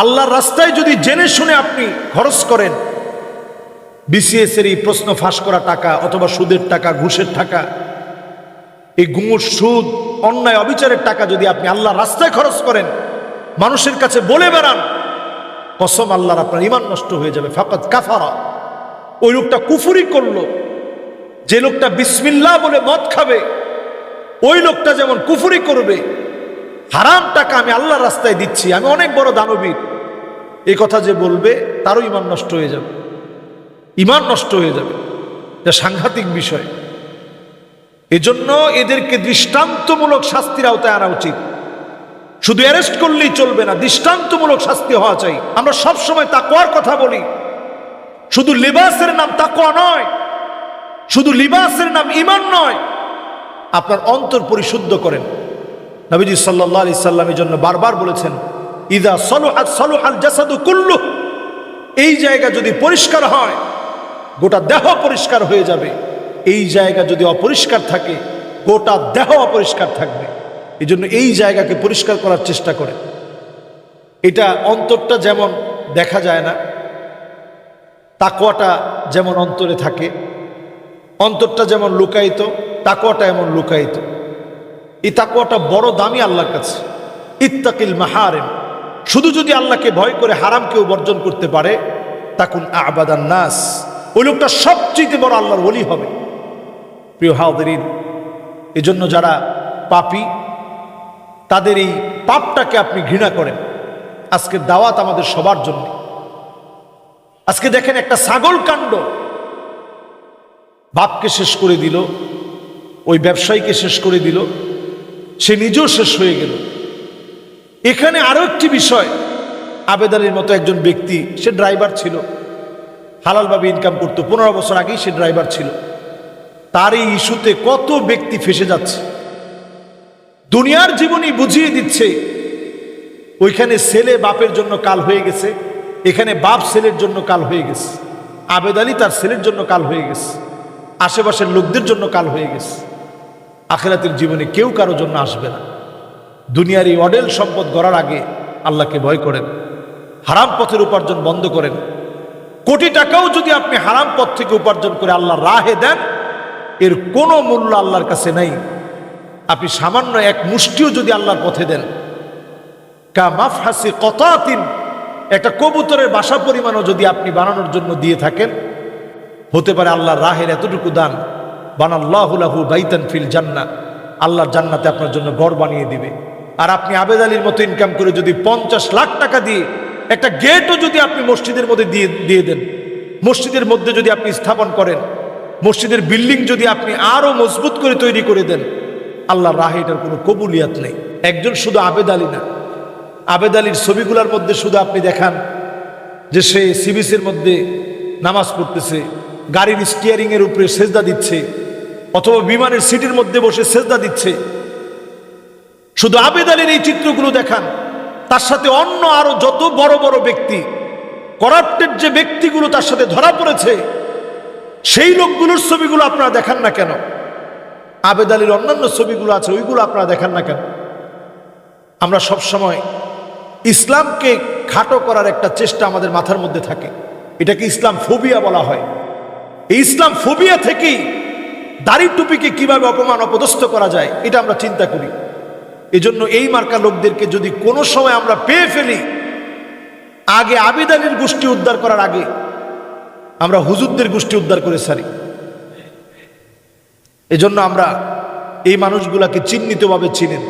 আল্লাহর রাস্তায় যদি জেনে শুনে আপনি খরচ করেন বিসিএস এর এই প্রশ্ন ফাঁস করা টাকা অথবা সুদের টাকা, ঘুষের টাকা, এই ঘুষ সুদ, অন্যায়, অবিচারের টাকা যদি আপনি আল্লাহর রাস্তায় খরচ করেন, মানুষের কাছে বলে বেড়ান, কসম আল্লাহর আপনার ইমান নষ্ট হয়ে যাবে। ফাকাত কাফারা। ওই লোকটা কুফুরি করল। যে লোকটা বিসমিল্লাহ বলে মদ খাবে, ওই লোকটা যেমন কুফুরি করবে হারাম টাকা আমি আল্লাহর রাস্তায় দিচ্ছি, আমি অনেক বড় দানবীর। এই কথা যে বলবে, তারও ইমান নষ্ট হয়ে যাবে। ইমান নষ্ট হয়ে যাবে। এটা সাংঘাতিক বিষয়। এজন্য এদেরকে দৃষ্টান্তমূলক শাস্তির আওতায় আনা উচিত। শুধু অ্যারেস্ট করলেই চলবে না, দৃষ্টান্তমূলক শাস্তি হওয়া চাই। আমরা সব সময় তাকওয়ার কথা বলি। শুধু লিবাসের নাম তাকওয়া নয়, শুধু লিবাসের নাম ইমান নয়, আপনার অন্তর পরিশুদ্ধ করেন। নবীজি সাল্লাহ আলি সাল্লামের জন্য বারবার বলেছেন, ইদা সলুহাত সলুহাল জাসাদু কুল্লু এই জায়গা যদি পরিষ্কার হয়, গোটা দেহ পরিষ্কার হয়ে যাবে। এই জায়গা যদি অপরিষ্কার থাকে, গোটা দেহ অপরিষ্কার থাকবে। এই জন্য এই জায়গাকে পরিষ্কার করার চেষ্টা করে। এটা অন্তরটা যেমন দেখা যায় না তাকোয়াটা যেমন অন্তরে থাকে, অন্তরটা যেমন লুকায়িত তাকোয়াটা এমন লুকায়িত। এই তাকোয়াটা বড় দামি আল্লাহর কাছে। ইত্তাকিল মাহারেম। শুধু যদি আল্লাহকে ভয় করে হারামকেও বর্জন করতে পারে, তাকুন আবাদান নাস। ওই লোকটা সবচেয়ে বড় আল্লাহর ওলি হবে। প্রিয় হাউদরিন এজন্য যারা পাপি, তাদের এই পাপটাকে আপনি ঘৃণা করেন। আজকের দাওয়াত আমাদের সবার জন্য। আজকে দেখেন একটা ছাগল কাণ্ড। বাপকে শেষ করে দিল, ওই ব্যবসায়ীকে শেষ করে দিল সে নিজেও শেষ হয়ে গেল। এখানে আরও একটি বিষয়, আবেদানের মতো একজন ব্যক্তি, সে ড্রাইভার ছিল। হালালভাবে ইনকাম করতো। পনেরো বছর আগেই সে ড্রাইভার ছিল। তার এই ইস্যুতে কত ব্যক্তি ফেসে যাচ্ছে। দুনিয়ার জীবনই বুঝিয়ে দিচ্ছে, ওইখানে ছেলে বাপের জন্য কাল হয়ে গেছে, এখানে বাপ ছেলের জন্য কাল হয়ে গেছে, আবেদ আলী তার ছেলের জন্য কাল হয়ে গেছে, আশেপাশের লোকদের জন্য কাল হয়ে গেছে। আখেরাতের জীবনে কেউ কারও জন্য আসবে না। দুনিয়ার এই অডেল সম্পদ গড়ার আগে আল্লাহকে ভয় করেন, হারাম পথের উপার্জন বন্ধ করেন। কোটি টাকাও যদি আপনি হারাম পথ থেকে উপার্জন করে আল্লাহ রাহে দেন, এর কোনো মূল্য আল্লাহর কাছে নাই। আপনি সামান্য এক মুষ্টিও যদি আল্লাহর পথে দেন। কা মাফহাসি কতাতিন, একটা কবুতরের বাসা পরিমাণও যদি আপনি বানানোর জন্য দিয়ে থাকেন, হতে পারে আল্লাহর রাহের এতটুকু দান। বানাল্লাহুলাহু বাইতান ফিল জান্না আল্লাহর জান্নাতে আপনার জন্য গড় বানিয়ে দিবে। আর আপনি আবেদ আলীর মতো ইনকাম করে যদি পঞ্চাশ লাখ টাকা দিয়ে একটা গেটও যদি আপনি মসজিদের মধ্যে দিয়ে দিয়ে দেন, মসজিদের মধ্যে যদি আপনি স্থাপন করেন, মসজিদের বিল্ডিং যদি আপনি আরও মজবুত করে তৈরি করে দেন, আল্লাহর রাহে এটার কোনো কবুলিয়াত নেই। একজন শুধু আবেদ আলী না। আবেদ আলীর ছবিগুলোর মধ্যে শুধু আপনি দেখান যে সে সিবিসের মধ্যে নামাজ পড়তেছে, গাড়ির স্টিয়ারিংয়ের উপরে সেজদা দিচ্ছে অথবা বিমানের সিটির মধ্যে বসে সেজদা দিচ্ছে। শুধু আবেদ আলীর এই চিত্রগুলো দেখান। তার সাথে অন্য আরও যত বড় বড় ব্যক্তি, করাপ্টেড যে ব্যক্তিগুলো তার সাথে ধরা পড়েছে, সেই লোকগুলোর ছবিগুলো আপনারা দেখান না কেন? আবেদ আলীর অন্যান্য ছবিগুলো আছে, ওইগুলো আপনারা দেখান না কেন? আমরা সব সময় ইসলামকে খাটো করার একটা চেষ্টা আমাদের মাথার মধ্যে থাকে। এটাকে ইসলাম ফোবিয়া বলা হয়। এই ইসলাম ফোবিয়া থেকেই দাড়ি টুপিকে কীভাবে অপমান অপদস্থ করা যায়, এটা আমরা চিন্তা করি। এজন্য এই মার্কা লোকদেরকে যদি কোনো সময় আমরা পেয়ে ফেলি, আগে আবেদানির গোষ্ঠী উদ্ধার করার আগে আমরা হুজুরদের গোষ্ঠী উদ্ধার করে সারি। এজন্য আমরা এই মানুষগুলাকে চিহ্নিতভাবে চিনেন।